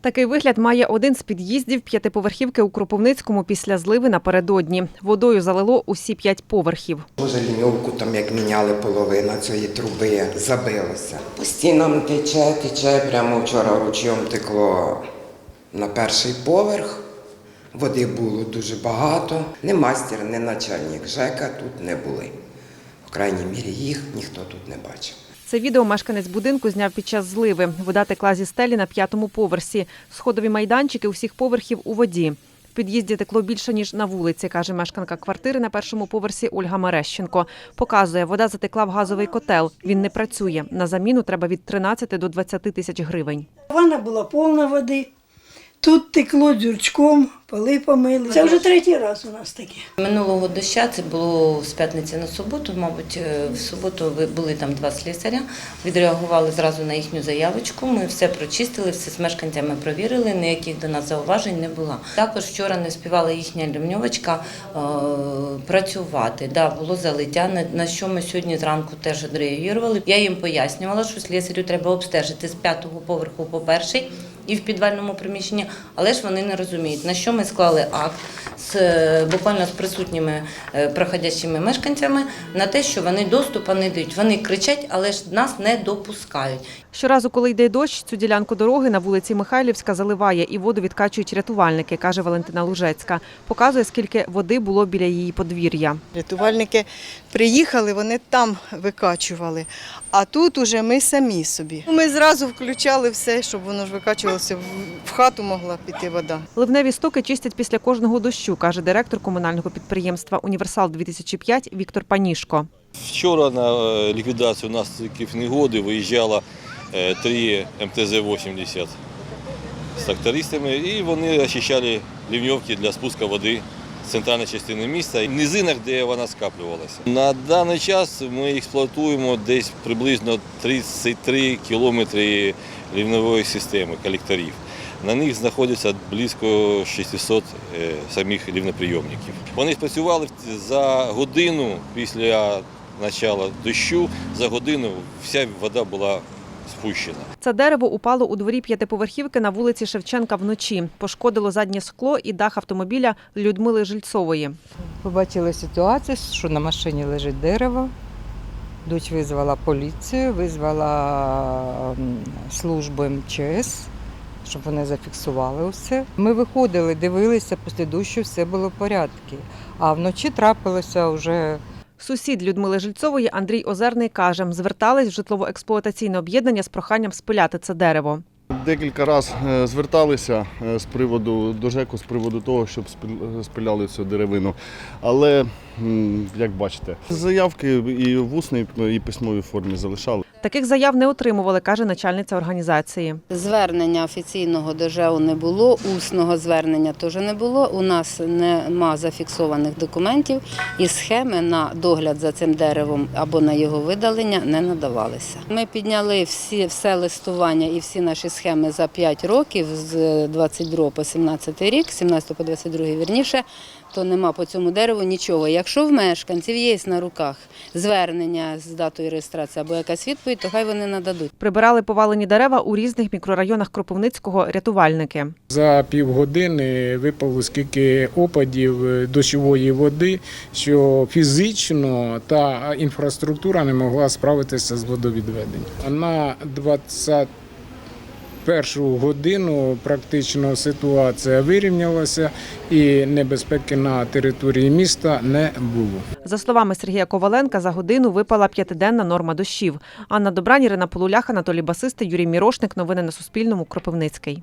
Такий вигляд має один з під'їздів п'ятиповерхівки у Кропивницькому після зливи напередодні. Водою залило усі п'ять поверхів. Може, ліньовку там як міняли половина цієї труби, забилося. По стінам тече, тече. Прямо вчора ручйом текло на перший поверх. Води було дуже багато. Ні мастер, ні начальник ЖЕКа тут не були. В крайній мірі їх ніхто тут не бачив. Це відео мешканець будинку зняв під час зливи. Вода текла зі стелі на п'ятому поверсі. Сходові майданчики усіх поверхів у воді. В під'їзді текло більше ніж на вулиці, каже мешканка квартири на першому поверсі Ольга Мерещенко. Показує, вода затекла в газовий котел. Він не працює. На заміну треба від 13 до 20 тисяч гривень. Ванна була повна води. Тут текло дзюрчком, поли помили. Це вже третій раз у нас таке. Минулого доща це було з п'ятниці на суботу. Мабуть, е, в суботу були там два слісаря. Відреагували зразу на їхню заявочку. Ми все прочистили, все з мешканцями провірили. Ніяких до нас зауважень не було. Також вчора не співала їхня лівньовочка е, працювати. Да, було залиття, на, що ми сьогодні зранку теж відреагували. Я їм пояснювала, що слісарю треба обстежити з п'ятого поверху по перший і в підвальному приміщенні, але ж вони не розуміють, на що ми склали акт з е, буквально з присутніми е, проходящими мешканцями на те, що вони доступу не дають. Вони кричать, але ж нас не допускають. Щоразу, коли йде дощ, цю ділянку дороги на вулиці Михайлівська заливає і воду відкачують рятувальники, каже Валентина Лужецька. Показує, скільки води було біля її подвір'я. Рятувальники приїхали, вони там викачували. А тут уже ми самі собі. Ми зразу включали все, щоб воно ж викачувалося. В- В хату могла піти вода. Ливневі стоки чистять після кожного дощу, каже директор комунального підприємства Універсал 2005 Віктор Панішко. Вчора на е, ліквідацію наслідків негоди виїжджало е, три МТЗ-80 з трактористами, і вони очищали лівньовки для спуска води центральної частини міста і в низинах, де вона скаплювалася. На даний час ми експлуатуємо десь приблизно 33 кілометри лівневої системи колекторів. На них знаходиться близько 600 е, самих рівноприйомників. Вони спрацювали за годину після початку дощу. За годину вся вода була спущена. Це дерево упало у дворі п'ятиповерхівки на вулиці Шевченка вночі. Пошкодило заднє скло і дах автомобіля Людмили Жильцової. Побачили ситуацію, що на машині лежить дерево. Дочь визвала поліцію, визвала службу МЧС, щоб вони зафіксували усе. Ми виходили, дивилися, після дощу все було в порядку. А вночі трапилося вже Сусід Людмили Жильцової Андрій Озерний каже, звертались в житлово-експлуатаційне об'єднання з проханням спиляти це дерево. Декілька разів е, зверталися е, з приводу до ЖЕКу з приводу того, щоб спил- спиляли цю деревину. Але, як бачите, заявки і в усній, і письмовій формі залишали. Таких заяв не отримували, каже начальниця організації. Звернення офіційного до ЖЕО не було, усного звернення теж не було. У нас нема зафіксованих документів і схеми на догляд за цим деревом або на його видалення не надавалися. Ми підняли всі, все листування і всі наші схеми за 5 років з 22 по 17 рік, 17 по 22 вірніше, то нема по цьому дереву нічого. Якщо в мешканців є на руках звернення з датою реєстрації або якась відповідь, то хай вони нададуть. Прибирали повалені дерева у різних мікрорайонах Кропивницького рятувальники. За півгодини випало скільки опадів е, дощової води, що фізично та інфраструктура не могла справитися з водовідведенням. На 21 годину практично ситуація вирівнялася і небезпеки на території міста не було. За словами Сергія Коваленка, за годину випала п'ятиденна норма дощів. Анна Добрань, Ірина Полулях, Анатолій Басисти, Юрій Мірошник. Новини на Суспільному. Кропивницький.